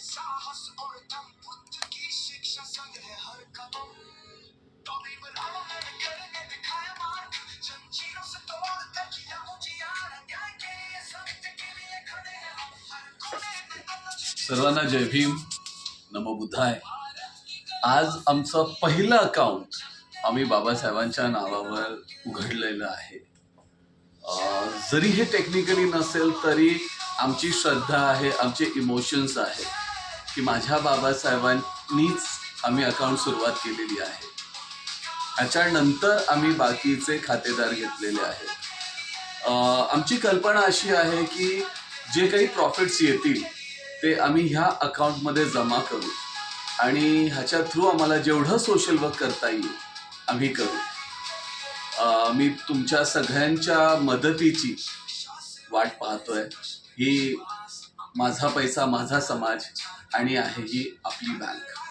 साहस और दम बुद्ध की शिक्षा संग है हर कदम ने दिखाया मार्ग जंजीरों से तोड़ कर किया के सत्य के लिए खड़े हैं हम हर कोने में सर्वांना जय भीम. नमो बुद्धाय. आज आमचं पहिलं अकाउंट आम्ही बाबासाहेबांच्या नावावर उघडलेलं आहे. जरी हे टेक्निकली नसेल तरी आमची श्रद्धा आहे आमचे इमोशन्स आहे. की माझ्या बाबासाहेबांनीच आम्ही अकाउंट सुरुवात केलेली आहे. ह्याच्यानंतर आम्ही बाकीचे खातेदार घेतलेले आहेत. आमची कल्पना अशी आहे की जे काही प्रॉफिट्स येतील ते आम्ही ह्या अकाउंटमध्ये जमा करू. आणि ह्याच्या थ्रू आम्हाला जेवढं सोशल वर्क करता येईल आम्ही करू. मी तुमच्या सगळ्यांच्या मदतीची वाट पाहतोय. ही माझा पैसा माझा समाज आणि आहे ही आपली बँक